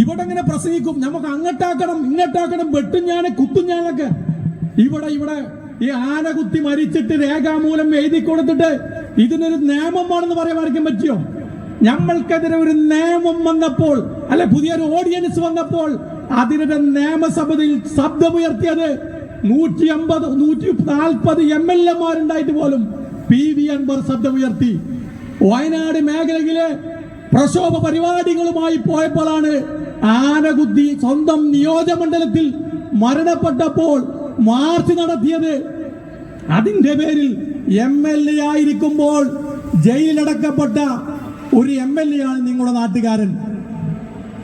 ഇവിടെ ഇങ്ങനെ പ്രസംഗിക്കും. നമുക്ക് അങ്ങട്ടാക്കണം ഇങ്ങട്ടാക്കണം വെട്ടും ഞാൻ കുത്തും ഞാനൊക്കെ ഇവിടെ ഇവിടെ ഈ ആന കുത്തി മരിച്ചിട്ട് രേഖാമൂലം എഴുതി കൊടുത്തിട്ട് ഇതിനൊരു നിയമമാണെന്ന് പറയാൻ വരയ്ക്കാൻ പറ്റിയോ? നമ്മൾക്കെതിരെ ഒരു നിയമം വന്നപ്പോൾ അല്ലെ പുതിയൊരു ഓഡിയൻസ് വന്നപ്പോൾ അതിനെതിരെ നിയമസഭയിൽ ശബ്ദമുയർത്തിയത് നൂറ്റി അമ്പത് നൂറ്റി നാൽപ്പത് എം എൽ എമാരുണ്ടായിട്ട് പോലും പി വി അൻവർ ശബ്ദമുയർത്തി. വയനാട് മേഖലയിലെ പ്രക്ഷോഭ പരിപാടികളുമായി പോയപ്പോഴാണ് ആനകുത്തി സ്വന്തം നിയോജകമണ്ഡലത്തിൽ മരണപ്പെട്ടപ്പോൾ മാർച്ച് നടത്തിയത്. അതിന്റെ പേരിൽ എം എൽ എ ആയിരിക്കുമ്പോൾ ജയിലടക്കപ്പെട്ട ഒരു എം എൽ എ ആണ് നിങ്ങളുടെ നാട്ടുകാരൻ.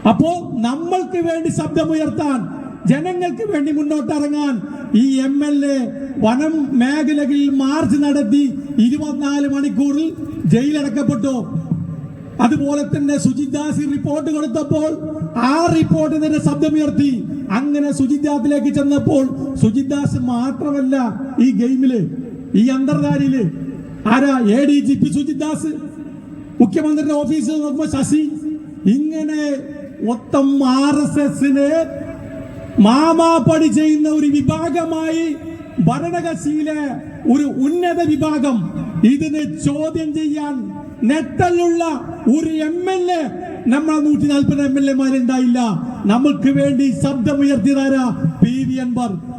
അപ്പോ നമ്മൾക്ക് വേണ്ടി ശബ്ദമുയർത്താൻ ജനങ്ങൾക്ക് വേണ്ടി മുന്നോട്ടിറങ്ങാൻ ഈ എം എൽ എ വനം മേഖലകളിൽ മാർച്ച് നടത്തി ഇരുപത്തിനാല് മണിക്കൂറിൽ ജയിലടക്കപ്പെട്ടു. അതുപോലെ തന്നെ സുജിത് റിപ്പോർട്ട് കൊടുത്തപ്പോൾ ആ റിപ്പോർട്ട് തന്നെ ശബ്ദമുയർത്തി. അങ്ങനെ സുജിത് ദാസിലേക്ക് ചെന്നപ്പോൾ സുജിത് ദാസ് മാത്രമല്ല ഈ ഗെയിമിൽ ഈ അന്തർധാരയിൽ ആരാ? A D G P Sujith Das മുഖ്യമന്ത്രിയുടെ ഓഫീസിൽ നോക്കുമ്പോ ശശി. ഇങ്ങനെ മൊത്തം ആർ എസ് എസിന് മാമാപ്പടി ചെയ്യുന്ന ഒരു വിഭാഗമായി ഭരണകക്ഷിയിലെ ഒരു ഉന്നത വിഭാഗം ഇതിനെ ചോദ്യം ചെയ്യാൻ നെട്ടലുള്ള ഒരു എം എൽ എ നമ്മളെ നൂറ്റി നാൽപ്പത് എം എൽ എമാരുണ്ടായില്ല നമുക്ക് വേണ്ടി ശബ്ദമുയർത്തിയതാരാ? P V Anwar.